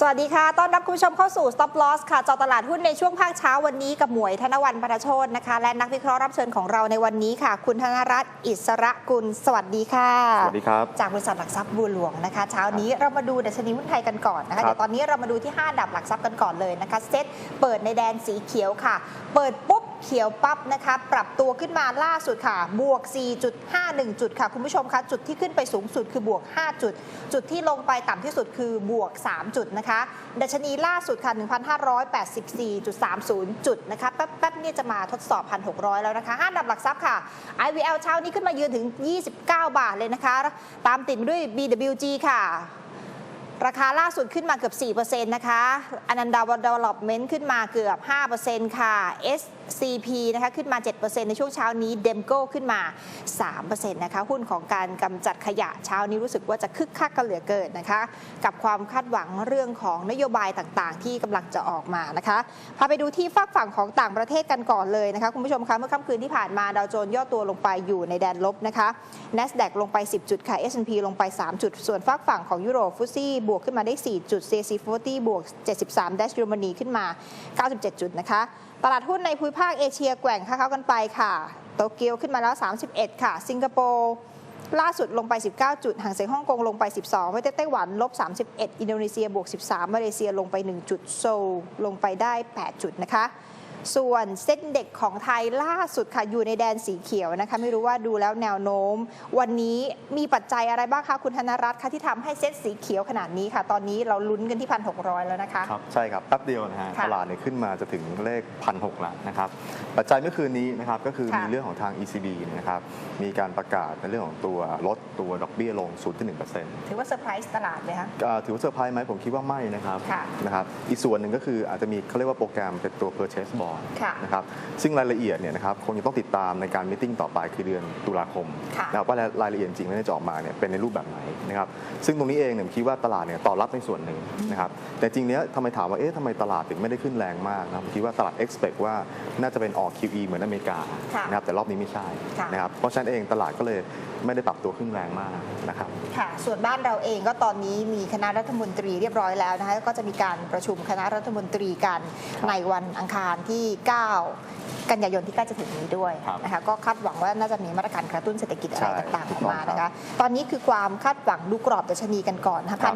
สวัสดีค่ะ ต้อนรับคุณผู้ชมเข้าสู่ Stop Loss ค่ะ จอตลาดหุ้นในช่วงภาคเช้าวันนี้กับหมวยธนวันปรโชตนะคะ และนักวิเคราะห์รับเชิญของเราในวันนี้ค่ะ คุณธนรัตน์อิสระกุล สวัสดีค่ะ สวัสดีครับ จากบริษัทหลักทรัพย์บัวหลวงนะคะ เช้านี้เรามาดูดัชนีหุ้นไทยกันก่อนนะครัคะบเดี๋ยวตอนนี้เรามาดูที่5อันดับหลักทรัพย์กันก่อนเลยนะคะ เซ็ตเปิดในแดนสีเขียวค่ะ เปิดปุ๊บ เขียวปั๊บนะคะปรับตัวขึ้นมาล่าสุดค่ะ บวก 4.51 จุดค่ะ คุณผู้ชมคะจุดที่ขึ้นไปสูงสุดคือบวก 5 จุด จุดที่ลงไปต่ำที่สุดคือบวก 3 จุดนะคะดัชนีล่าสุดค่ะ 1,584.30 จุดนะคะแป๊บๆนี่จะมาทดสอบ 1,600 แล้วนะคะห้านดับหลักทรัพย์ค่ะ IVL เช้านี้ขึ้นมายืนถึง 29 บาทเลยนะคะ ตามติดด้วย BWG ค่ะราคาล่าสุดขึ้นมาเกือบ 4%นะคะ อนันดาวด v e l o p m e n t ขึ้นมาเกือบ 5%ค่ะ S Cp นะคะขึ้นมา 7%ในช่วงเช้านี้ Demco ขึ้นมา 3%นะคะหุ้นของการกำจัดขยะเช้านี้รู้สึกว่าจะคึกคักกันเหลือเกินนะคะ กับความคาดหวังเรื่องของนโยบายต่างๆ ที่กำลังจะออกมานะคะพาไปดูที่ฝากฝั่งของต่างประเทศกันก่อนเลยนะคะคุณผู้ชมคะเมื่อค่ำคืนที่ผ่านมาดาวโจนส์ย่อตัวลงไปอยู่ในแดนลบนะคะ NASDAQ ลงไป 10 จุดค่ะ S&P ลงไป 3 จุด ส่วนฝากฝั่งของยุโรปฟุซี่บวกขึ้นมาได้ 4 จุด CAC 40บวก 73ดัชเยอรมนีขึ้นมา 97 จุดนะคะ ตลาดหุ้นในภูมิภาคเอเชียแกว่งค่าเข้ากันไปค่ะ โตเกียวขึ้นมาแล้ว 31 ค่ะ สิงคโปร์ล่าสุดลงไป 19 จุดห่างเสียงฮ่องกงลงไป 12ประเทศไต้หวัน ลบ 31 อินโดนีเซียบวก 13 มาเลเซียลงไป 1 จุด โซลลงไปได้ 8 จุดนะคะ ส่วนเส้นเด็กของไทยล่าสุดค่ะอยู่ในแดนสีเขียวนะคะไม่รู้ว่าดูแล้วแนวโน้ม วันนี้มีปัจจัยอะไรบ้างคะคุณธนรัตน์คะที่ทำให้เส้นสีเขียวขนาดนี้ค่ะ ตอนนี้เราลุ้นกันที่1,600แล้วนะคะครับใช่ครับแป๊บเดียวนะฮะค่ะตลาดเนี่ยขึ้นมาจะถึงเลขพันหกแล้วนะครับปัจจัยเมื่อคืนนี้นะครับก็คือค่ะมีเรื่องของทาง ECB นะครับมีการประกาศในเรื่องของตัวลดตัวดอกเบี้ยลง 0.1%ถือว่าเซอร์ไพรส์ตลาดเลยคะก็ถือว่าเซอร์ไพรส์ไหมผมคิดว่าไม่นะครับค่ะนะครับอีกส่วนหนึ่งก็คืออาจจะมีเขาเรียกว่าโปรแกรมเป็นตัว purchase bond ค่ะนะครับซึ่งรายละเอียดเนี่ยนะครับคงจะต้องติดตามในการมิ팅ต่อไปคือเดือนตุลาคมค่ะนะครับว่ารายละเอียดจริงแล้วจะออกมาเนี่ยเป็นในรูปแบบไหนนะครับซึ่งตรงนี้เองเนี่ยผมคิดว่าตลาดเนี่ยตอบรับในส่วนหนึ่งนะครับแต่จริงเนี้ยทำไมถามว่าเอ๊ะทำไมตลาดถึงไม่ได้ขึ้นแรงมากนะครับผมคิดว่าตลาด expect ว่าน่าจะเป็นออก QE เหมือนอเมริกาค่ะนะครับแต่รอบนี้ไม่ใช่ค่ะนะครับเพราะฉะนั้นเองตลาดก็เลยไม่ได้ปรับตัวขึ้นแรงมากนะครับค่ะส่วนบ้านเราเองก็ตอนนี้มีคณะรัฐมนตรีเรียบร้อยแล้วนะคะก็จะมีการประชุมคณะรัฐมนตรีกันครับในวันอังคารที่9 กันยายนที่ใกล้จะถึงนี้ด้วยครับนะคะก็คาดหวังว่าน่าจะมีมาตรการกระตุ้นเศรษฐกิจอะไรใช่ต่างๆออกมาถูกต้องนะครัคะบตอนนี้คือความคาดหวังดูกรอบดัชนีกันก่อนนะคะครับ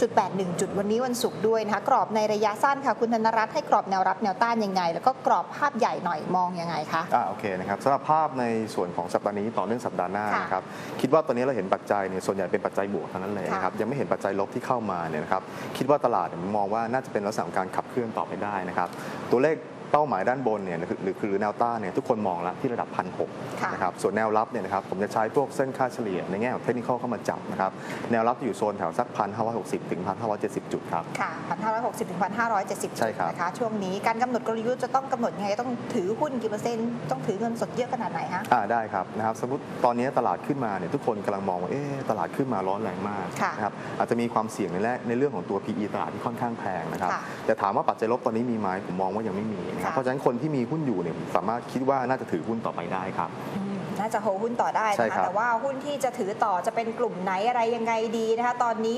1,583.81จุดวันนี้วันศุกร์ด้วยนะคะกรอบในระยะสั้นค่ะคุณธนรัตน์ให้กรอบแนวรับแนวต้านยังไง แล้วก็กรอบภาพใหญ่หน่อยมองยังไงคะอ่าโอเคนะครับสำหรับภาพในส่วนของสัปดาห์นี้ต่อเนื่องสัปดาห์หน้าค่ะนะครับคิดว่าตอนนี้เราเห็นปัจจัยเนี่ยส่วนใหญ่เป็นปัจจัยบวกเท่านั้นเลยนะครับค่ะยังไม่เห็นปัจจัยลบที่เข้ามาเนี่ยนะครับคิดว่าตลาดเนี่ยมองว่าน่าจะเป็นลักษณะของการขับเคลื่อนต่อไปได้นะครับตัวเลข เป้าหมายด้านบนเนี่ยหรือหรือคือแนวต้านเนี่ยทุกคนมองแล้วที่ระดับพันหค่ะนะครับส่วนแนวรับเนี่ยนะครับผมจะใช้พวกเส้นค่าเฉลี่ยในแง่ของเทคนิคเข้ามาจับนะครับแนวรับจะอยู่โซนแถวสักพันห้าร้อยหกสิบถึงพันห้าร้อยเจ็ดสิบจุดครับค่ะ1,560ถึง1,570ใช่ครับนะคะช่วงนี้การกำหนดกลยุทธ์จะต้องกำหนดยังไงต้องถือหุ้นกี่เปอร์เซ็นต์ต้องถือเงินสดเยอะขนาดไหนฮะอ่าได้ครับนะครับสมมติตอนนี้ตลาดขึ้นมาเนี่ยทุกคนกำลังมองว่าเอ๊ะตลาดขึ้นมาร้อนแรงมากค่ะนะครับอาจจะมีความเสี่ยงในแรกในเรื่องของตัว PE ตลาดที่ค่อนข้างแพงนะครับค่ะแต่ถามว่าปัจจัยลบตอนนี้มีไหมผมมองว่ายังไม่มีนะครับค่ะเพราะฉะนั้นคนที่มีหุ้นอยู่เนี่ยสามารถคิดว่าน่าจะถือหุ้นต่อไปได้ครับอืม น่าจะโฮหุ้นต่อได้ใช่นะครัคะบ แต่ว่าหุ้นที่จะถือต่อจะเป็นกลุ่มไหนอะไรยังไงดีนะคะตอนนี้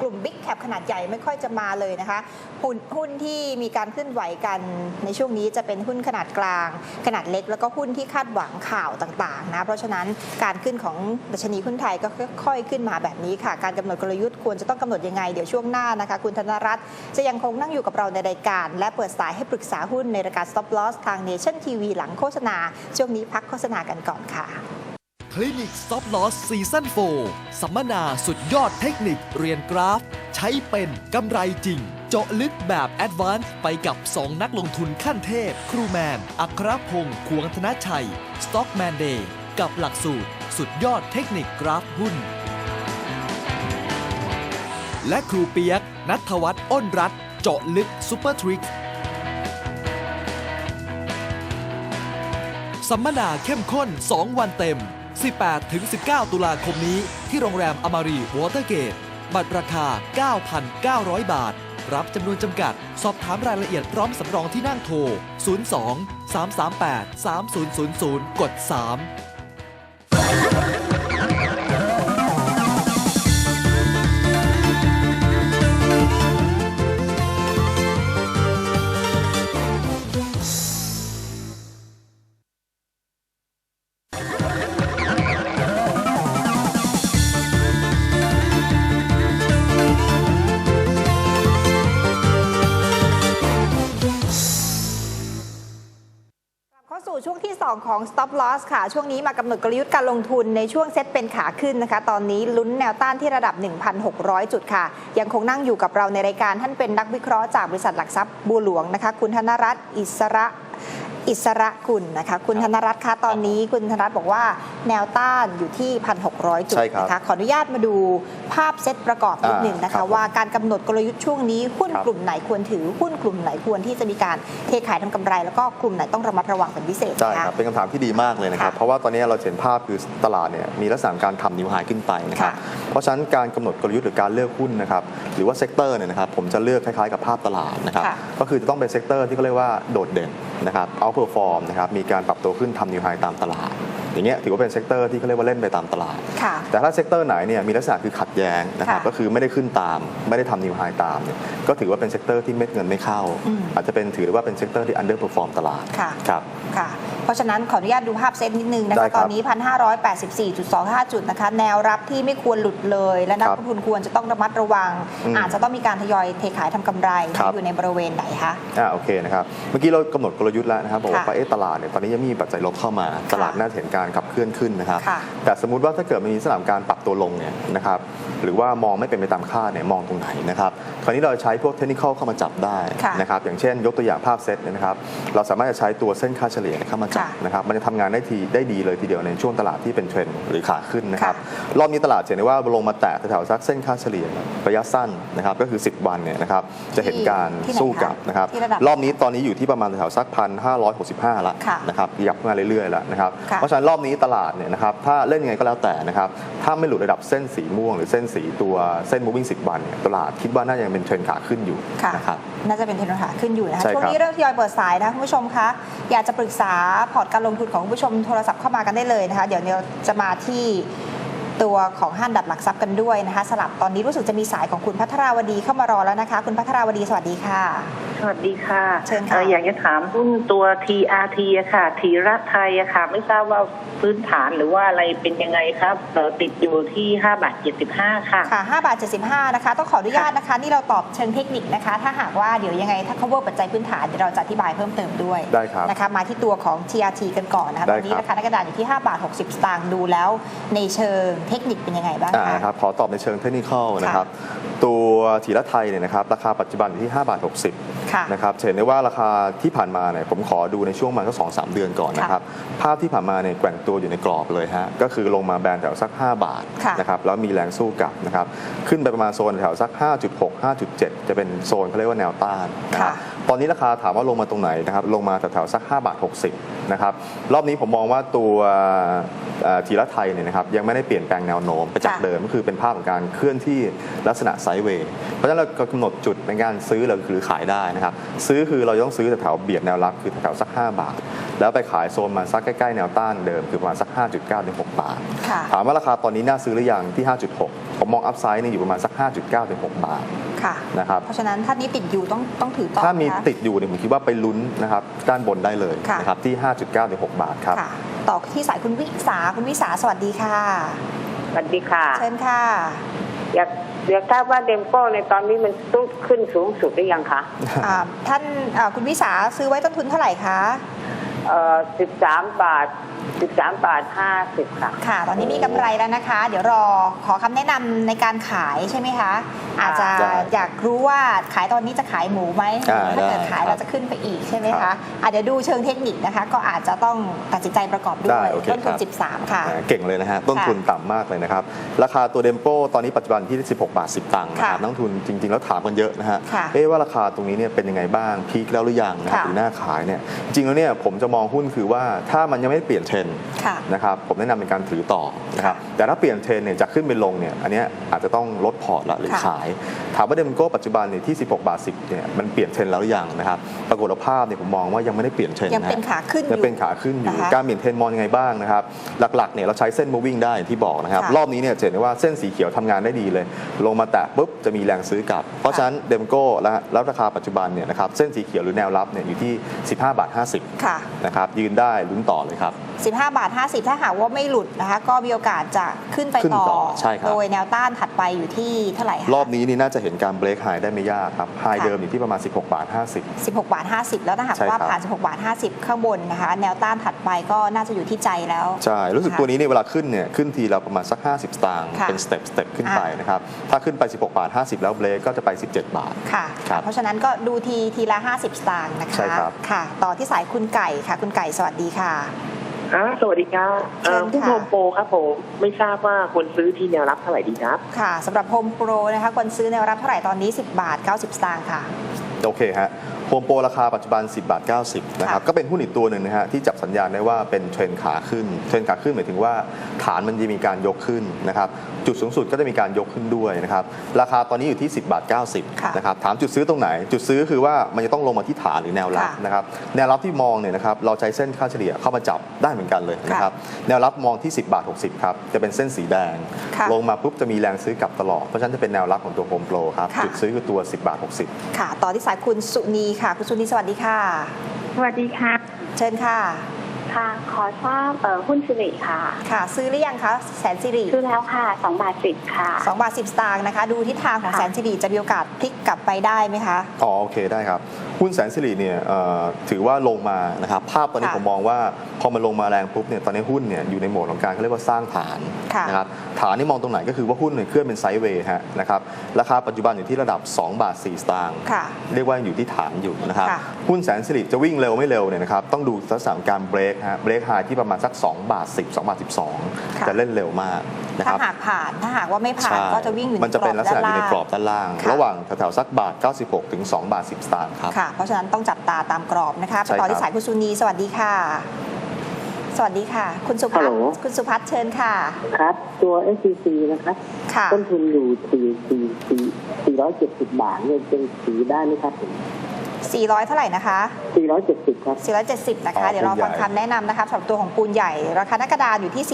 กลุ่มบิ๊กแคปขนาดใหญ่ไม่ค่อยจะมาเลยนะคะหุ้นหุ้นที่มีการเคลื่อนไหวกันในช่วงนี้จะเป็นหุ้นขนาดกลาง ขนาดเล็ก แล้วก็หุ้นที่คาดหวังข่าวต่างๆนะเพราะฉะนั้นการขึ้นของดัชนีหุ้นไทยก็ค่อยๆขึ้นมาแบบนี้ค่ะ การกำหนดกลยุทธ์ควรจะต้องกำหนดยังไงเดี๋ยวช่วงหน้านะคะคุณธนรัตน์จะยังคงนั่งอยู่กับเราในรายการ และเปิดสายให้ปรึกษาหุ้นในรายการ Stop Loss ทาง Nation TV หลังโฆษณาช่วงนี้พักโฆษณากันก่อนค่ะ คลินิก Stop Loss ซีซั่น4สัมมนาสุดยอดเทคนิคเรียนกราฟ ใช้เป็นกำไรจริง เจาะลึกแบบแอดวานซ์ไปกับ 2 นักลงทุนขั้นเทพ ครูแมน อัครพงศ์ควงธนชัย Stockman Day กับหลักสูตร สุดยอดเทคนิคกราฟหุ้น และครูเปียกนัทวัฒน์อ้นรัตเจาะลึกซูเปอร์ทริก สัมมนาเข้มข้น 2 วันเต็ม 18-19 ตุลาคมนี้ ที่โรงแรมอมารีวอเตอร์เกต บัตรราคา 9,900 บาท รับจำนวนจำกัด สอบถามรายละเอียดพร้อมสำรองที่นั่งโทร 02 338 3000 กด 3 สู่ช่วงที่ 2 ของ stop loss ค่ะ ช่วงนี้มากำหนดกลยุทธ์การลงทุนในช่วงเซ็ตเป็นขาขึ้นนะคะ ตอนนี้ลุ้นแนวต้านที่ระดับ 1,600 จุดค่ะ ยังคงนั่งอยู่กับเราในรายการท่านเป็นนักวิเคราะห์จากบริษัทหลักทรัพย์บัวหลวงนะคะ คุณธนรัตน์อิสระ อิสระกุลนะคะ คุณธนรัตน์คะตอนนี้คุณธนรัตน์บอกว่าแนวต้านอยู่ที่ 1,600 จุดใช่ครับนะคะขออนุญาตมาดูภาพเซตประกอบนิดหนึ่งนะครัคะบว่าการกำหนดกลยุทธ์ช่วงนี้หุ้นครับกลุ่มไหนควรถือหุ้นกลุ่มไหนควรที่จะมีการเทขายทำกำไร แล้วก็กลุ่มไหนต้องระมัดระวังเป็นพิเศษใช่นะคคะรับเป็นคำถามที่ดีมากเลยนะครับค่ะเพราะว่าตอนนี้เราเห็นภาพคือตลาดเนี่ยมีลักษณะการทำนิวไฮขึ้นไปนะครับค่ะเพราะฉะนั้นการกำหนดกลยุทธ์หรือการเลือกหุ้นนะครับหรือว่าเซกเตอร์เนี่ยนะครับผมจะเลือกคล้ายๆกับภาพตลาดนะครับค่ะก็คือจะต้องเป็นเซกเตอร์ที่เขาเรียกว่าโดดเด่นนะครับเอาเพอร์ฟอร์มนะครับมีการปรับตัวขึ้นทำนิวไฮตามตลาด อย่างเงี้ยถือว่าเป็นเซกเตอร์ที่เขาเรียกว่าเล่นไปตามตลาดค่ะแต่ถ้าเซกเตอร์ไหนเนี่ยมีลักษณะคือขัดแย้งนะครับค่ะก็คือไม่ได้ขึ้นตาม ไม่ได้ทำนิวไฮตามเนี่ยก็ถือว่าเป็นเซกเตอร์ที่เม็ดเงินไม่เข้าอืมอาจจะเป็นถือว่าเป็นเซกเตอร์ที่อันเดอร์เพอร์ฟอร์มตลาดค่ะครับค่ะ เพราะฉะนั้นขออนุญาตดูภาพเซตนิดนึงนะได้คะครับตอนนี้ 1,584.25 จุดนะคะ แนวรับที่ไม่ควรหลุดเลย และนักครับลงทุนควรจะต้องระมัดระวังอืมอาจจะต้องมีการทยอยเทขายทำกำไรครับอยู่ในบริเวณไหนคะอ่าโอเคนะครับเมื่อกี้เรากำหนดกลยุทธ์แล้วนะครับบอกว่าค่ะเอ๊ะตลาดเนี่ยตอนนี้ยังมีปัจจัยลบเข้ามา ตลาดน่าจะเห็นการขับเคลื่อนขึ้นนะครับค่ะแต่สมมุติว่าถ้าเกิดมันมีสนามการปรับตัวลงเนี่ยนะครับ หรือว่ามองไม่เป็นไปตามคาดเนี่ยมองตรงไหนนะครับคราวนี้เราใช้พวกเทคนิคเข้ามาจับได้ค่ะนะครับอย่างเช่น ยกตัวอย่างภาพเซตเนี่ยนะครับเราสามารถจะใช้ตัวเส้นค่าเฉลี่ยเนี่ยเข้ามาจับค่ะนะครับมันจะทำงานได้ทีได้ดีเลยทีเดียวในช่วงตลาดที่เป็นเทรนด์หรือขาขึ้นนะครับค่รอบนี้ตลาดจะเห็นได้ว่าลงมาแตะแถวๆสักเส้นค่าเฉลี่ยระยะสั้นนะครับก็คือ 10 วันเนี่ยนะครับจะเห็นการที่ไหนสู้คะกลับนะครับที่ระดับรอบนี้ตอนนี้อยู่ที่ประมาณแถวๆสักพันห้าร้อยหกสิบห้าละค่ะนะครับขยับขึ้นมาเรื่อยๆแล้วนะครับค่ะเพราะฉะนั้นรอบนี้ตลาดเนี่ยนะครับถ้าเล่นยังไงก็แล้วแต่นะครับถ้าไม่หลุดระดับเส้นสีม่วงหรือเส้นสีตัวเส้น moving 10 วันเนี่ยตลาดคิดว่าน่าจะยังเป็นเทรนขาขึ้นอยู่ค่ะนะครับน่าจะเป็นเทรนด์ขาขึ้นอยู่นะคะใช่ช่วงครับนี้เริ่มทยอยเปิดสายนะคุณผู้ชมคะอยากจะปรึกษาพอร์ตการลงทุนของคุณผู้ชมโทรศัพท์เข้ามากันได้เลยนะคะ เดี๋ยวเราจะมาที่ตัวของห้างดัดหลักทรัพย์กันด้วยนะคะสลับตอนนี้รู้สึกจะมีสายของคุณพัทราวดีเข้ามารอแล้วนะคะ คุณพัทราวดีสวัสดีค่ะสวัสดีค่ะเชิญค่ะอ่ออยากจะถามหุ้นตัว TRT อะค่ะทีระไทยอะค่ะ ไม่ทราบว่าพื้นฐานหรือว่าอะไรเป็นยังไงครับเอ่อติดอยู่ที่5บาท75 ค่ะ ค่ะ5บาท75 นะคะ ต้องขออนุญาตนะคะ นี่เราตอบเชิงเทคนิคนะคะ ถ้าหากว่าเดี๋ยวยังไงถ้า cover ปัจจัยพื้นฐานเดี๋ยวเราจะอธิบายเพิ่มเติมด้วยได้ครับนะคะมาที่ตัวของ TRT กันก่อนนะคะได้ตอนนี้ครับราคาหน้ากระดานอยู่ที่5บาท60 สตางค์ดูแล้ว ในเชิงเทคนิคเป็นยังไงบ้างอ่าคะนะครับขอตอบในเชิงเทคนิคนะครับตัวถีระไทยเนี่ยนะครับราคาปัจจุบันอยู่ที่5บาท60ค่ะนะครับจะเห็นได้ว่าราคาที่ผ่านมาเนี่ยผมขอดูในช่วงประมาณสักสองสามเดือนก่อนนะครับภาพที่ผ่านมาเนี่ยแกว่งตัวอยู่ในกรอบเลยฮะก็คือลงมาแบนแถวสัก 5 บาทค่ะนะครับแล้วมีแรงสู้กลับนะครับขึ้นไปประมาณโซนแถวสัก 5.6 5.7 จะเป็นโซนเขาเรียกว่าแนวต้านนะครับค่ะ ตอนนี้ราคาถามว่าลงมาตรงไหนนะครับลงมาแถวๆสัก5บาท60นะครับรอบนี้ผมมองว่าตัวทีละไทยเนี่ยนะครับยังไม่ได้เปลี่ยนแปลงแนวโน้มไปจากเดิมก็คือเป็นภาพของการเคลื่อนที่ลักษณะไซด์เวย์เพราะฉะนั้นเราก็กำหนดจุดในการซื้อหรือขายได้นะครับซื้อคือเราต้องซื้อแถวๆเบียดแนวรับคือแถวๆสัก 5 บาท แล้วไปขายโซนมาสักใกล้ๆแนวต้านเดิมคือประมาณสัก 5.9ถึง6บาทค่ะถามว่าราคาตอนนี้น่าซื้อหรือยังที่ 5.6 ผมมองอัพไซด์เนี่ยอยู่ประมาณสัก 5.9ถึง6บาทค่ะนะครับเพราะฉะนั้นถ้านี้ติดอยู่ต้องต้องถือต่อถ้ามีนะคะติดอยู่เนี่ยผมคิดว่าไปลุ้นนะครับด้านบนได้เลยค่ะนะครับที่ 5.9ถึง6บาทครับค่ะต่อที่สายคุณวิสาคุณวิสาสวัสดีค่ะสวัสดีค่ะเชิญค่ะ อยากอยากทราบว่าเดมโก้ในตอนนี้มันตุ้ขึ้นสูงสุดหรือยังคะอ่าท่านอ่าคุณวิสาซื้อไว้ต้นทุนเท่าไหร่คะ เอ่อสิบสามบาทสิบสามบาทห้าสิบค่ะ ค่ะ ตอนนี้มีกำไรแล้วนะคะ เดี๋ยวรอขอคำแนะนำในการขายใช่ไหมคะ อาจจะได้อยากรู้ว่าขายตอนนี้จะขายหมูไหมอ่าถ้าเกิดได้ขายครับเราจะขึ้นไปอีกใช่ไหมครัคะบอะเดี๋ยวดูเชิงเทคนิคนะคะ ก็อาจจะต้องตัดสินใจประกอบด้ได้วยโอเคต้นทุนครับ 13 ค่ะอ่าเก่งเลยนะฮะ ต้นทุนต่ำมากเลยนะครับ ราคาตัวเดมโปตอนนี้ปัจจุบันที่ 16 บาท 10 ตังค์นะครับค่ะนักลงทุนจริง ๆ แล้วถามกันเยอะนะฮะค่ะเอ๊ะว่าราคาตรงนี้เนี่ยเป็นยังไงบ้างพีคแล้วหรือยังนะครับค่ะ หรือหน้าขายเนี่ยจริงๆแล้วเนี่ยผมจะมองหุ้นคือว่าถ้ามันยังไม่ได้เปลี่ยนเทรนด์ค่ะนะครับผมแนะนำเป็นการถือต่อนะครับแต่ถ้าเปลี่ยนเทรนด์เนี่ยจะขึ้นเป็นลงเนี่ยอันเนี้ยอาจจะต้องลดพอร์ตละหรือค่ะขาย ถามว่าเดมโก้ปัจจุบันเนี่ยที่ 16 บาท 10เนี่ยมันเปลี่ยนเทรนด์แล้วหรือยังนะครับปรากฏว่าภาพเนี่ยผมมองว่ายังไม่ได้เปลี่ยนเทรนด์ยังเป็นะฮะขาขึ้นอยู่ยังเป็นขาขึ้นอยู่นะคะการเปลี่ยนเทรนด์มองยังไงบ้างนะครับหลักๆเนี่ยเราใช้เส้น moving ได้อย่างที่บอกนะครับค่ะรอบนี้เนี่ยจะเห็นได้ว่าเส้นสีเขียวทำงานได้ดีเลย ลงมาแตะปุ๊บจะมีแรงซื้อกลับ เพราะฉะนั้นเดมโก้แล้วราคาปัจจุบันเนี่ยนะครับเส้นสีเขียวหรือแนวรับเนี่ยอยู่ที่ 15 บาท 50ค่ะนะครับยืนได้ลุ้นต่อเลยครับ 15 บาท 50 ถ้าหากว่าไม่หลุดนะคะก็มีโอกาสจะขึ้นไปขึ้นต่อต่อใช่ครับ โดยแนวต้านถัดไปอยู่ที่เท่าไหร่คะรอบนี้นี่น่าจะเห็นการเบรกไฮได้ไม่ยากครับไฮค่ะเดิมอยู่ที่ประมาณ 16 บาท 50 16 บาท 50 แล้วถ้าหากใช่ว่าครับ ผ่าน 16 บาท 50 ข้างบนนะคะ แนวต้านถัดไปก็น่าจะอยู่ที่ใจแล้ว ใช่ รู้สึกค่ะตัวนี้เนี่ยเวลาขึ้นเนี่ยขึ้นทีละประมาณสัก 50 สตางค์ค่ะ เป็นสเต็ปสเต็ปขึ้นอะไปนะครับ ถ้าขึ้นไป 16 บาท 50 แล้วเบรกก็จะไป 17 บาท ค่ะ ครับเพราะฉะนั้นก็ดูทีทีละ 50 สตางค์นะคะใช่ครับ ค่ะ ต่อที่สายคุณไก่ค่ะคุณไก่สวัสดีค่ะอ่าสวัสดีครับเอ่อเชิญค่ะหุ้นโฮมโปรครับผม ไม่ทราบว่าควรซื้อที่แนวรับเท่าไหร่ดีครับค่ะสำหรับ Home Pro นะคะควรซื้อแนวรับเท่าไหร่ตอนนี้ 10 บาท 90 สตางค์ค่ะ โอเคฮะโฮมโปรราคาปัจจุบัน 10 บาท 90 นะครับค่ะก็เป็นหุ้นอีกตัวหนึ่งนะฮะที่จับสัญญาณได้ว่าเป็นเทรนขาขึ้น เทรนขาขึ้นหมายถึงว่าฐานมันจะมีการยกขึ้นนะครับ จุดสูงสุดก็จะมีการยกขึ้นด้วยนะครับ ราคาตอนนี้อยู่ที่ 10 บาทค่ะ90 นะครับ ถามจุดซื้อตรงไหน จุดซื้อคือว่ามันจะต้องลงมาที่ฐานหรือแนวรับค่ะนะครับ แนวรับที่มองเนี่ยนะครับ เราใช้เส้นค่าเฉลี่ยเข้ามาจับได้เหมือนกันเลยนะครับ แนวรับมองที่ 10 บาท 60 ครับ จะเป็นเส้นสีแดงค่ะลงมาปุ๊บจะมีแรงซื้อกลับตลอด เพราะฉะนั้นจะเป็นแนวรับของตัวโฮมโปรครับค่ะจุดซื้อคือตัว 10 บาท 60 ค่ะ ต่อที่สายคุณสุนีค่ะ คุณสุนีสวัสดีค่ะ สวัสดีค่ะ เชิญค่ะ ค่ะ ขอทราบเอ่อหุ้นสิริค่ะ ค่ะ ซื้อหรือยังคะแสนสิริซื้อแล้วค่ะ2บาท10ค่ะ สองบาทสิบสตางค์นะคะ ดูทิศทางของค่ะ แสนสิริจะมีโอกาสพลิกกลับไปได้ไหมคะ อ๋อโอเคได้ครับ หุ้นแสนสิริเนี่ยเอ่อถือว่าลงมานะครับภาพตอนนี้ค่ะผมมองว่าพอมันลงมาแรงปุ๊บเนี่ยตอนนี้หุ้นเนี่ยอยู่ในโหมดของการเขาเรียกว่าสร้างฐานค่ะนะครับฐานนี่มองตรงไหนก็คือว่าหุ้นเนี่ยเคลื่อนเป็นไซด์เวย์ฮะนะครับราคาปัจจุบันอยู่ที่ระดับ 2 บาท 4 สตางค์ค่ะเรียกว่าอยู่ที่ฐานอยู่นะครับค่ะหุ้นแสนสิริจะวิ่งเร็วไม่เร็วเนี่ยนะครับต้องดูลักษณะของการเบรกฮะเบรกไฮที่ประมาณสัก 2 บาท 10 2 บาท 12ค่ะจะเล่นเร็วมากนะคถ้ารับหากผ่านถ้าหากว่าไม่ผ่านใช่ก็จะวิ่งอยู่มันจะเป็นลักษณะอยู่ในกรอบด้านล่างด้านล่างค่ะระหว่างแถวๆสักบาท 96 ถึง 2 บาท 10สตางค์ครับค่ะเพราะฉะนั้นต้องจับตาตามกรอบนะคะไปใช่ต่อที่ครับสายคุณสุนีสวัสดีค่ะ สวัสดีค่ะ คุณสุพัฒฮัลโหลน์คุณสุพัฒน์เชิญค่ะ ครับ ตัว SCC นะครับค่ะต้นทุนอยู่4 4 470 บาทเนี่ยเป็นสีได้ไหมครับผม 400 เท่าไหร่นะคะ 470 ครับ 470 นะคะ อ๋อเดี๋ยวเราปูนใหญ่ฟังคำแนะนำนะคะสำหรับตัวของปูนใหญ่ ราคาหน้ากระดานอยู่ที่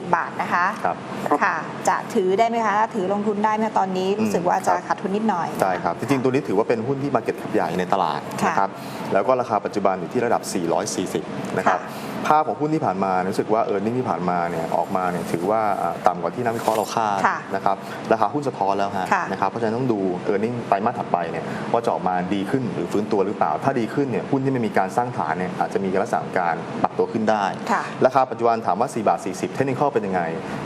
440 บาทนะคะครับค่ะ จะถือได้ไหมคะถ้าถือลงทุนได้ไหมตอนนี้รู้สึกว่าจะครับ ขาดทุนนิดหน่อย ใช่ครับ จริงๆ ตัวนี้ถือว่าเป็นหุ้นที่มาเก็ตใหญ่ในตลาดค่ะนะครับแล้วก็ราคาปัจจุบันอยู่ที่ระดับ 440 นะครับ ค่ะ ภาพของหุ้นที่ผ่านมารู้สึกว่าเออร์เน็งที่ผ่านมาเนี่ยออกมาเนี่ยถือว่าอ่าต่ำกว่าที่นักวิเคราะห์เราคาดค่ะนะครับราคาหุ้นสะท้อนแล้วฮะค่ะนะครับเพราะฉะนั้นต้องดูเออร์เน็งไตรมาสถัดไปเนี่ยว่าจะออกมาดีขึ้นหรือฟื้นตัวหรือเปล่า ถ้าดีขึ้นเนี่ยหุ้นที่ไม่มีการสร้างฐานเนี่ยอาจจะมีลักษณะของการปรับตัวขึ้นได้ค่ะราคาปัจจุบันถามว่า 4 บาท 40 เทคนิคเป็นยังไง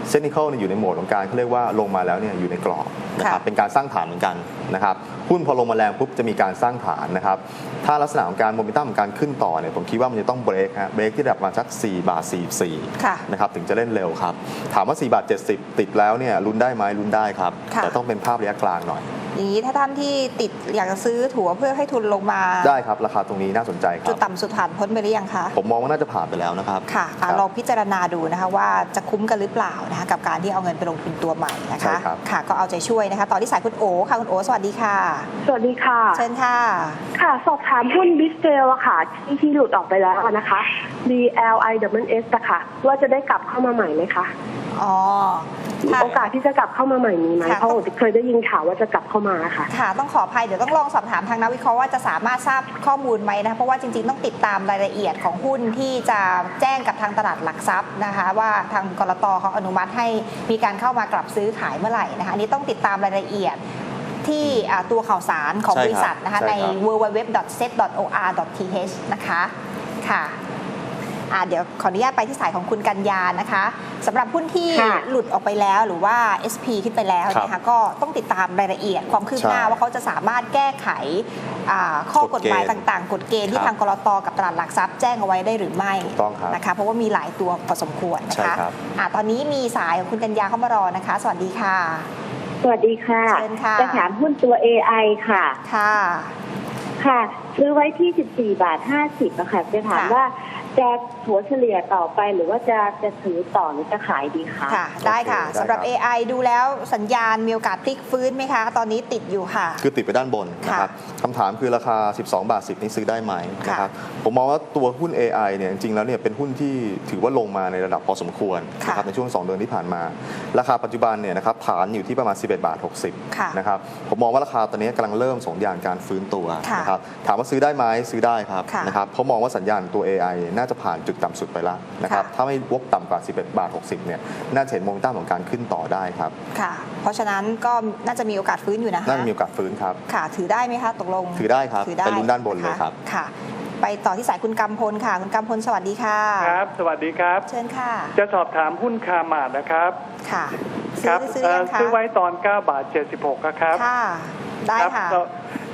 เทคนิคเนี่ยอยู่ในโหมดของการเขาเรียกว่าลงมาแล้วเนี่ยอยู่ในกรอบนะครับค่ะเป็นการสร้างฐานเหมือนกันนะครับ หุ้นพอลงมาแรงปุ๊บจะมีการสร้างฐานนะครับ ถ้าลักษณะของการโมเมนตัมของการขึ้นต่อเนี่ยผมคิดว่ามันจะต้องเบรกฮะเบรกที่ระดับประมาณสัก 4 บาท 44ค่ะนะครับ ถึงจะเล่นเร็วครับ ถามว่า 4 บาท 70 ติดแล้วเนี่ยลุ้นได้ไหมลุ้นได้ครับค่ะแต่ต้องเป็นภาพระยะกลางหน่อย อย่างนี้ถ้าท่านที่ติดอยากจะซื้อถั่วเพื่อให้ทุนลงมา ได้ครับ ราคาตรงนี้น่าสนใจคจุรัดบต่ำสุดผ่านพ้นไปหรือยังคะ ผมมองว่าน่าจะผ่านไปแล้วนะครับ ค่ะอะครับลองพิจารณาดูนะคะว่าจะคุ้มกันหรือเปล่านะคะกับการที่เอาเงินไปลงทุนตัวใหม่นะใช่คะ ครับ ค่ะ ก็เอาใจช่วยนะคะ ต่อที่สายคุณโอค่ะคุณโอสวัสดีค่ะ สวัสดีค่ะ เชิญค่ะ ค่ะ สอบถามหุ้นบิสเซลอะค่ะที่ที่หลุดออกไปแล้วอะนะคะ B L I W S อะค่ะ ว่าจะได้กลับเข้ามาใหม่ไหมคะ อ๋อค่ะ โอกาสที่จะกลับเข้ามาใหม่มีไหมค่ะ เพราะเคยได้ยินข่าวว่าจะกลับเข้ามาค่ะ ค่ะต้องขออภัยเดี๋ยวต้องลองสอบถามทางนักวิเคราะห์ว่าจะสามารถทราบข้อมูลไหมนะคะเพราะว่าจริงๆต้องติดตามรายละเอียดของหุ้นที่จะแจ้งกับทางตลาดหลักทรัพย์นะคะ ว่าทางกรตเขาอนุมัติให้มีการเข้ามากลับซื้อขายเมื่อไหร่นะคะอันนี้ต้องติดตามรายละเอียดที่อ่าตัวข่าวสารของใช่ครับบริษัทนะคะใช่ใน ครับ www.set.or.th นะคะค่ะ อ่าเดี๋ยวขออนุญาตไปที่สายของคุณกัญญานะคะสำหรับหุ้นที่ค่ะหลุดออกไปแล้วหรือว่า SP ขึ้นไปแล้วครับนะคะก็ต้องติดตามรายละเอียดความคืบหน้าใช่ว่าเขาจะสามารถแก้ไขอ่าข้อกฎหมายกฎเกณฑ์ต่างๆ กฎเกณฑ์ที่ครับทางกรตกับตลาดหลักทรัพย์แจ้งเอาไว้ได้หรือไม่ถูกต้องครับนะคะเพราะว่ามีหลายตัวพอสมควรนะใช่คะครับอ่าตอนนี้มีสายของคุณกัญญาเข้ามารอนะคะ สวัสดีค่ะ สวัสดีค่ะเชิญค่ะจะถามหุ้นตัว AI ค่ะค่ะ ค่ะซื้อไว้ที่ 14 บาท 50นะคะจะถามค่ะว่า จะถัวเฉลี่ยต่อไปหรือว่าจะจะถือต่อหรือจะขายดีคะค่ะ ได้ค่ะโอเคได้สำหรับครับ AI ดูแล้วสัญญาณมีโอกาสพลิกฟื้นไหมคะ ตอนนี้ติดอยู่ค่ะ คือติดไปด้านบนนะครับคำถามคือราคา 12 บาท 10 นี้ซื้อได้ไหมนะครับผมมองว่าตัวหุ้น AI เนี่ยจริงๆแล้วเนี่ยเป็นหุ้นที่ถือว่าลงมาในระดับพอสมควรค่ะนะครับในช่วง 2 เดือนที่ผ่านมา ราคาปัจจุบันเนี่ยนะครับฐานอยู่ที่ประมาณ 11 บาทค่ะ60นะครับผมมองว่าราคาตอนนี้กำลังเริ่มส่งสัญญาณการฟื้นตัวค่ะนะครับถามว่าซื้อได้ไหมซื้อได้ครับค่ะนะครับเพราะมองว่าสัญญาณตัว AI น่าจะผ่านจุดต่ำสุดไปแล้วนะครับค่ะถ้าไม่วกต่ำกว่า 11 บาท 60เนี่ยน่าจะเห็นโมเมนตัมของการขึ้นต่อได้ครับค่ะ เพราะฉะนั้นก็น่าจะมีโอกาสฟื้นอยู่นะคะน่าจะมีโอกาสฟื้นครับค่ะ ถือได้ไหมคะตกลง ถือได้ครับถือได้ไปลุ้นด้านบนเลยครับะค่ะ ไปต่อที่สายคุณกำพลค่ะ คุณกำพลสวัสดีค่ะครับ สวัสดีครับ เชิญค่ะ จะสอบถามหุ้นคาร์มาดนะครับค่ะคซื้รัอซื้อเอ่ยัองคะซื้อไว้ตอน 9 บาท 76อะครับค่ะได้ครับค่ะก็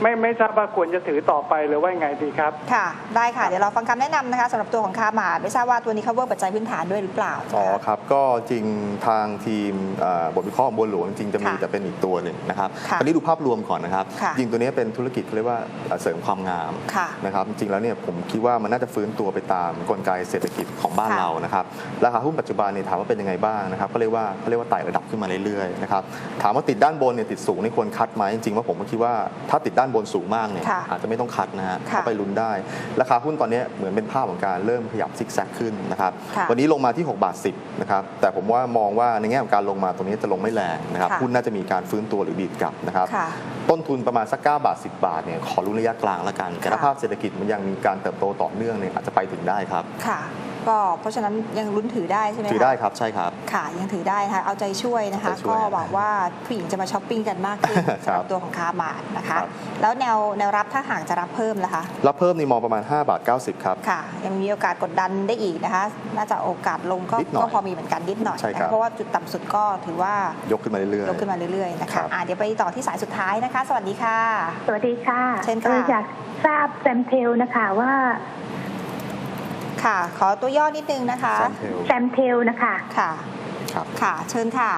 ไม่ไม่ทราบว่าควรจะถือต่อไปหรือว่ายังไงดีครับ ค่ะ ได้ค่ะ เดี๋ยวเราฟังคำแนะนำนะคะสำหรับตัวของคาร์มาร์ทไม่ทราบว่าตัวนี้ cover ปัจจัยพื้นฐานด้วยหรือเปล่า อ๋อครับ ก็จริงทางทีมเอ่อบทวิเคราะห์ของบัวหลวงจริงๆจะมีค่ะแต่เป็นอีกตัวหนึ่งนะครับค่ะคราวนี้ดูภาพรวมก่อนนะครับ ค่ะจริงตัวนี้เป็นธุรกิจเขาเรียกว่าเอ่อเสริมความงามค่ะนะครับจริงๆแล้วเนี่ยผมคิดว่ามันน่าจะฟื้นตัวไปตามกลไกเศรษฐกิจของบ้านค่ะ เรานะครับราคาหุ้นปัจจุบันเนี่ยถามว่าเป็นยังไงบ้างนะครับก็เรียกว่าเขาเรียกว่าไต่ระดับขึ้นมาเรื่อยๆนะครับถามว่าติดด้านบนเนี่ยติดสูงนี่ควรคัดไหมจริงๆว่าผมก็คิดว่าถ้าติดด้านบนสูงมากเนี่ยค่ะอาจจะไม่ต้องคัดนะฮะค่ะก็ไปลุ้นได้ ราคาหุ้นตอนนี้เหมือนเป็นภาพของการเริ่มขยับซิกแซกขึ้นนะครับค่ะวันนี้ลงมาที่ 6 บาท 10นะครับแต่ผมว่ามองว่าในแง่ของการลงมาตรงนี้จะลงไม่แรงนะครับค่ะหุ้นน่าจะมีการฟื้นตัวหรือดีดกลับนะครับค่ะต้นทุนประมาณสัก 9 บาท 10 บาทเนี่ยขอรุ้นระยะกลางแล้วกันแต่ถ้าค่ะภาพเศรษฐกิจมันยังมีการเติบโตต่อเนื่องเนี่ยอาจจะไปถึงได้ครับค่ะ ก็เพราะฉะนั้นยังลุ้นถือได้ใช่ไหมคะถือได้ครับใช่ครับ ค่ะยังถือได้นะคะเอาใจช่วยนะคะ เอาใจช่วยก็หวังว่าผู้หญิงจะมาช้อปปิ้งกันมากขึ้นครัสำหบรับตัวของคาร์มาร์ทนะคะ ครับ แล้วแนวแนวรับถ้าหากจะรับเพิ่มล่ะคะ รับเพิ่มนี่มองประมาณ5บาท90ครับ ค่ะ ยังมีโอกาสกดดันได้อีกนะคะ น่าจะโอกาสลงก็นิดหน่อยก็พอมีเหมือนกันนิดหน่อยใช่นะครัคะบเพราะว่าจุดต่ำสุดก็ถือว่ายกขึ้นมาเรื่อยยกขึ้นมาเรื่อยๆนะครัคะบ อะเดี๋ยวไปต่อที่สายสุดท้ายนะคะ สวัสดีค่ะ สวัสดีค่ะเชิญค่ะ อออยากทราบแซมเทลนะคะว่า ค่ะ ขอตัวย่อนิดนึงนะคะ แซมเทลแซมเทลนะคะ ค่ะ ครับ ค่ะ เชิญค่ะ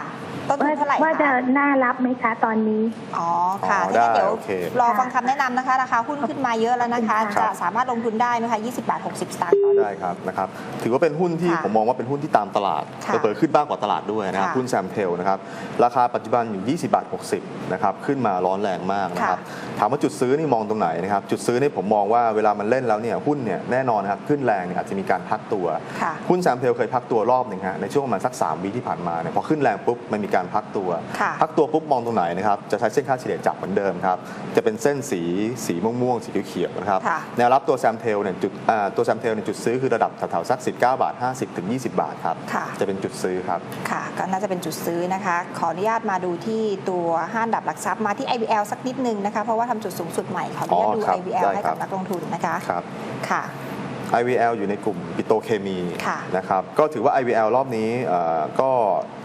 ต้นทุว่านเท่าไหร่ว่าจะคะน่ารับไหมคะตอนนี้ อ๋อค่ะอ๋อถ้างั้นได้เดี๋ยวโอเครอฟังคำแนะนำนะคะราคาหุ้นขึ้นมาเยอะแล้วนะคะ ครับ จะสามารถลงทุนได้ไหมคะ 20 บาท 60 สตางค์ต่อ ได้ครับนะครับถือว่าเป็นหุ้นที่ค่ะผมมองว่าเป็นหุ้นที่ตามตลาดค่ะเปิดขึ้นบ้างกว่าตลาดด้วยนะครับค่ะหุ้นแซมเทลนะครับราคาปัจจุบันอยู่ 20 บาท 60นะครับขึ้นมาร้อนแรงมากนะครับถามว่าจุดซื้อนี่มองตรงไหนนะครับจุดซื้อนี่ผมมองว่าเวลามันเล่นแล้วเนี่ยหุ้นเนี่ยแน่นอนนะครับขึ้นแรงเนี่ยอาจจะมีการพักตัว ค่ะ หุ้นแซมเทลเคยพักตัวรอบหนึ่งฮะในช่วงประมาณสัก 3วิที่ผ่านมาเนี่ยพอขึ้นแรงปุ๊บมันมีการพักตัวค่ะพักตัวปุ๊บมองตรงไหนนะครับจะใช้เส้นค่าเฉลี่ยจับเหมือนเดิมครับจะเป็นเส้นสีสีม่วงๆสีเขียวๆนะครับค่ะแนวรับตัวแซมเทลเนี่ยจุดอ่าตัวแซมเทลเนี่ยจุดซื้อคือระดับแถวๆสัก 19 บาท 50ถึง20 บาทครับค่ะจะเป็นจุดซื้อครับค่ะก็น่าจะเป็นจุดซื้อนะคะ ขออนุญาตมาดูที่ตัวห้าอันดับหลักทรัพย์มาที่ IBL สักนิดนึงนะคะเพราะว่าทำจุดสูงสุดใหม่ขออนุญาตอ๋อดูครับ IBL ได้ให้ครักับบนักลงทุนนะคะครับค่ะ IVL อยู่ในกลุ่มปิโตรเคมีค่ะนะครับก็ถือว่า IVL รอบนี้เอ่อก็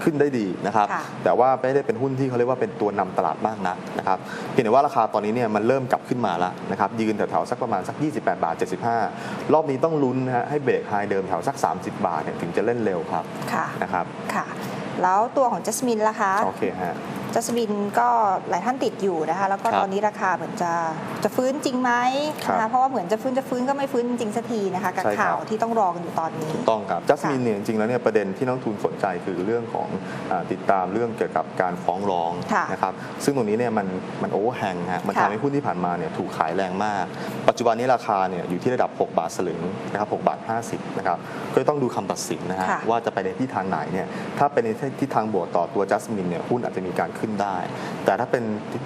ขึ้นได้ดีนะครับค่ะแต่ว่าไม่ได้เป็นหุ้นที่เขาเรียกว่าเป็นตัวนำตลาดมากนักนะครับเพียงแต่ว่าราคาตอนนี้เนี่ยมันเริ่มกลับขึ้นมาแล้วนะครับยืนแถวๆสักประมาณสัก 28 บาท 75 รอบนี้ต้องลุ้นนะฮะให้เบรกไฮเดิมแถวสัก 30 บาทเนี่ยถึงจะเล่นเร็วครับค่ะนะครับค่ะแล้วตัวของจัสมินล่ะคะโอเคฮะ จัสมินก็หลายท่านติดอยู่นะคะ แล้วก็ครับตอนนี้ราคาเหมือนจะจะฟื้นจริงไหมครับนะคะเพราะว่าเหมือนจะฟื้นจะฟื้นก็ไม่ฟื้นจริงสักทีนะคะกับใช่ครับข่าวที่ต้องรอกันอยู่ตอนนี้ถูกต้องครับจัสมินเนี่ยจริงๆแล้วเนี่ยประเด็นที่นักลงทุนสนใจคือเรื่องของอาติดตามเรื่องเกี่ยวกับการฟ้องร้องค่ะนะครับซึ่งตรงนี้เนี่ยมันมันโอเวอร์แฮงฮะมันค่ะทำให้หุ้นที่ผ่านมาเนี่ยถูกขายแรงมาก ปัจจุบันนี้ราคาเนี่ยอยู่ที่ระดับ 6 บาทสลึงนะครับ6บาท 50นะครับก็ต้องดูคำตัดสินนะฮะค่ะว่าจะไปในทิศทางไหนเนี่ยถ้าเป็นในทิศทางบวกต่อตัวจัสมินเนี่ยหุ้นอาจจะมีการขึ้นได้ แต่ถ้าเป็น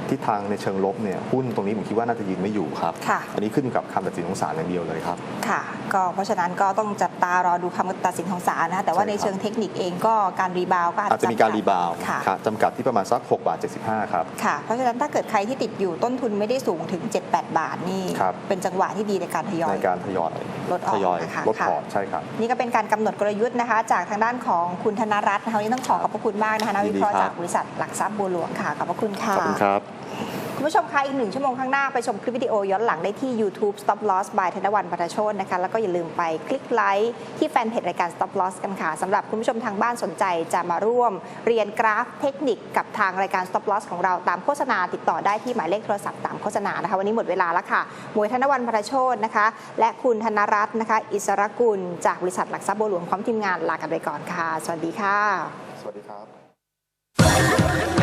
ทิศทางในเชิงลบเนี่ยหุ้นตรงนี้ผมคิดว่าน่าจะยืนไม่อยู่ครับค่ะอันนี้ขึ้นอยู่กับคำตัดสินของศาลอย่างเดียวเลยครับค่ะก็เพราะฉะนั้นก็ต้องจับตารอดูคำตัดสินของศาลนะคะแต่ว่าใช่ในครับเชิงเทคนิคเองก็การรีบาวด์ก็อาจอาจจะมีการรีบาวด์ค่ะครับจำกัดที่ประมาณสัก6บาท75ครับค่ะเพราะฉะนั้นถ้าเกิดใครที่ติดอยู่ต้นทุนไม่ได้สูงถึง 7-8 บาทนี่ครับเป็นจังหวะที่ดีในการทยอในยการทยอยลดออกทยอยนะคะลดค่ะพอร์ตใช่ครับนี่ก็เป็นการกำหนดกลยุทธ์นะคะ จากทางด้านของคุณธนรัตน์นะคะวันนี้ต้องขอขอบพระคุณมากนะคะนักวิเคราะห์ยินดีครัจาบกบริษัทหลักทรัพย์บัวหลวงค่ะ ขอบพระคุณค่ะ ขอบคุณครับคุณคุณผู้ชมคะอีกหนึ่งชั่วโมงข้างหน้า ไปชมคลิปวิดีโอย้อนหลังได้ที่ YouTube Stop Loss by ธนวันปัทโชนนะคะ แล้วก็อย่าลืมไปคลิกไลค์ที่แฟนเพจรายการ Stop Loss กันค่ะสำหรับคุณผู้ชมทางบ้านสนใจจะมาร่วม เรียนกราฟเทคนิคกับทางรายการ Stop Loss ของเราตามโฆษณาติดต่อได้ที่หมายเลขโทรศัพท์ตามโฆษณานะคะวันนี้หมดเวลาแล้วค่ะหมวยธนวันปัทโชนนะคะ และคุณธนรัตน์นะคะ อิสรกุลจากบริษัทหลักทรัพย์บัวหลวงพร้อมทีมงานลากันไปก่อนค่ะ สวัสดีค่ะ สวัสดีครับ